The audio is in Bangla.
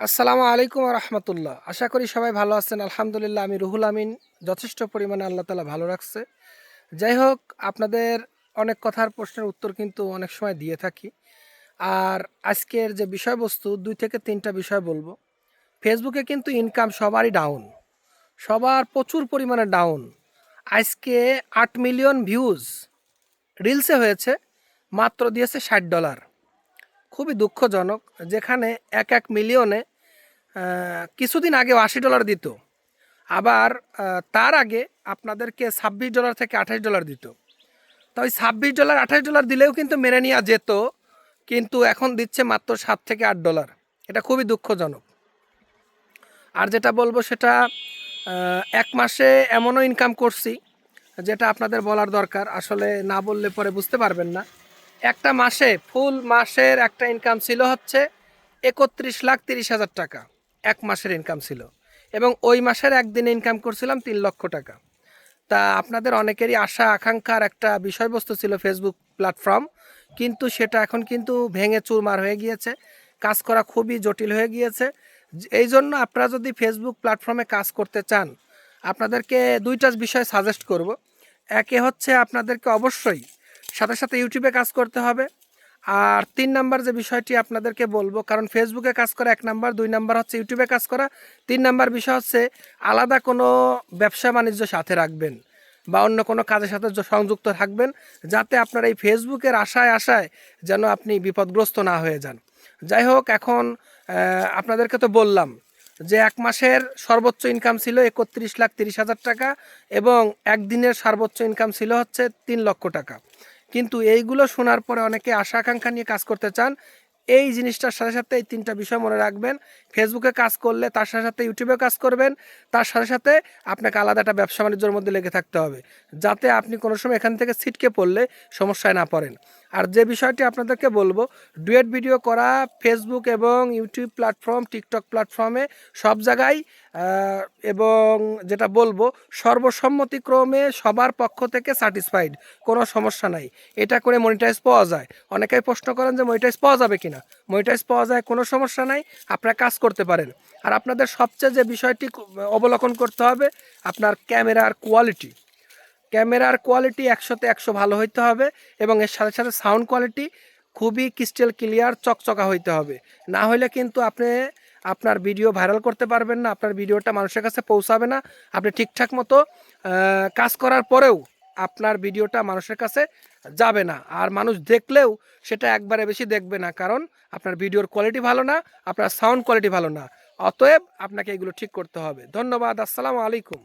আসসালামু আলাইকুম রহমতুল্লাহ। আশা করি সবাই ভালো আছেন। আলহামদুলিল্লাহ, আমি রুহুল আমিন। যথেষ্ট পরিমাণে আল্লাহ তালা ভালো রাখছে। যাই হোক, আপনাদের অনেক কথার প্রশ্নের উত্তর কিন্তু অনেক সময় দিয়ে থাকি। আর আজকের যে বিষয়বস্তু, দুই থেকে তিনটা বিষয় বলব। ফেসবুকে কিন্তু ইনকাম সবারই ডাউন সবার প্রচুর পরিমাণে ডাউন আজকে আট মিলিয়ন ভিউজ রিলসে হয়েছে, মাত্র দিয়েছে ষাট ডলার খুবই দুঃখজনক যেখানে এক এক মিলিয়নে কিছুদিন আগে আশি ডলার দিত, আবার তার আগে আপনাদেরকে ছাব্বিশ ডলার থেকে আঠাশ ডলার দিত। তো ওই ছাব্বিশ ডলার আঠাশ ডলার দিলেও কিন্তু মেনে নেওয়া যেত, কিন্তু এখন দিচ্ছে মাত্র সাত থেকে আট ডলার। এটা খুবই দুঃখজনক। আর যেটা বলব সেটা এক মাসে এমনও ইনকাম করছি, যেটা আপনাদের বলার দরকার। আসলে না বললে পরে বুঝতে পারবেন না। একটা মাসে, ফুল মাসের একটা ইনকাম ছিল হচ্ছে একত্রিশ লাখ তিরিশ হাজার টাকা। এক মাসের ইনকাম ছিল। এবং ওই মাসের একদিনে ইনকাম করছিলাম তিন লক্ষ টাকা। তা আপনাদের অনেকেরই আশা, আকাঙ্ক্ষার একটা বিষয়বস্তু ছিল ফেসবুক প্ল্যাটফর্ম কিন্তু সেটা এখন কিন্তু ভেঙে চুরমার হয়ে গিয়েছে। কাজ করা খুবই জটিল হয়ে গিয়েছে। এই জন্য আপনারা যদি ফেসবুক প্ল্যাটফর্মে কাজ করতে চান, আপনাদেরকে দুইটা বিষয় সাজেস্ট করব। একে হচ্ছে আপনাদেরকে অবশ্যই সাথে সাথে ইউটিউবে কাজ করতে হবে। আর তিন নাম্বার যে বিষয়টি আপনাদেরকে বলব, কারণ ফেসবুকে কাজ করা এক নাম্বার, দুই নাম্বার হচ্ছে ইউটিউবে কাজ করা। তিন নাম্বার বিষয় হচ্ছে আলাদা কোনো ব্যবসা বাণিজ্য সাথে রাখবেন বা অন্য কোনো কাজের সাথে সংযুক্ত থাকবেন, যাতে আপনার এই ফেসবুকের আশায় আশায় যেন আপনি বিপদগ্রস্ত না হয়ে যান। যাই হোক, এখন আপনাদেরকে তো বললাম যে এক মাসের সর্বোচ্চ ইনকাম ছিল একত্রিশ লাখ তিরিশ হাজার টাকা এবং একদিনের সর্বোচ্চ ইনকাম ছিল হচ্ছে তিন লক্ষ টাকা। কিন্তু এইগুলো শোনার পরে অনেকে আশা আকাঙ্ক্ষা নিয়ে কাজ করতে চান। এই জিনিসটার সাথে সাথে এই তিনটা বিষয় মনে রাখবেন। ফেসবুকে কাজ করলে তার সাথে সাথে ইউটিউবে কাজ করবেন। তার সাথে সাথে আপনাকে আলাদা একটা ব্যবসা বাণিজ্যের মধ্যে লেগে থাকতে হবে। যাতে আপনি কোনো সময় এখান থেকে ছিটকে পড়লে সমস্যায় না পড়েন। আর যে বিষয়টি আপনাদেরকে বলব, ডুয়েট ভিডিও করা ফেসবুক এবং ইউটিউব প্ল্যাটফর্ম টিকটক প্ল্যাটফর্মে সব জায়গায় এবং যেটা বলব, সর্বসম্মতিক্রমে সবার পক্ষ থেকে স্যাটিসফাইড কোনো সমস্যা নাই। এটা করে মনিটাইজ পাওয়া যায়। অনেকেই প্রশ্ন করেন যে মনিটাইজ পাওয়া যাবে কিনা? মনিটাইজ পাওয়া যায়, কোনো সমস্যা নাই, আপনারা কাজ করতে পারেন। আর আপনাদের সবচেয়ে যে বিষয়টি অবলোকন করতে হবে, আপনার ক্যামেরার কোয়ালিটি ক্যামেরার কোয়ালিটি একশোতে একশো ভালো হইতে হবে এবং এর সাথে সাথে সাউন্ড কোয়ালিটি খুবই ক্রিস্টাল ক্লিয়ার, চকচকা হইতে হবে। না হলে কিন্তু আপনি, আপনার ভিডিও ভাইরাল করতে পারবেন না, আপনার ভিডিওটা মানুষের কাছে পৌঁছাবে না। আপনি ঠিকঠাক মতো কাজ করার পরেও আপনার ভিডিওটা মানুষের কাছে যাবে না। আর মানুষ দেখলেও সেটা একবারে বেশি দেখবে না, কারণ আপনার ভিডিওর কোয়ালিটি ভালো না, আপনার সাউন্ড কোয়ালিটি ভালো না। অতএব আপনাকে এগুলো ঠিক করতে হবে। ধন্যবাদ, আসসালামু আলাইকুম।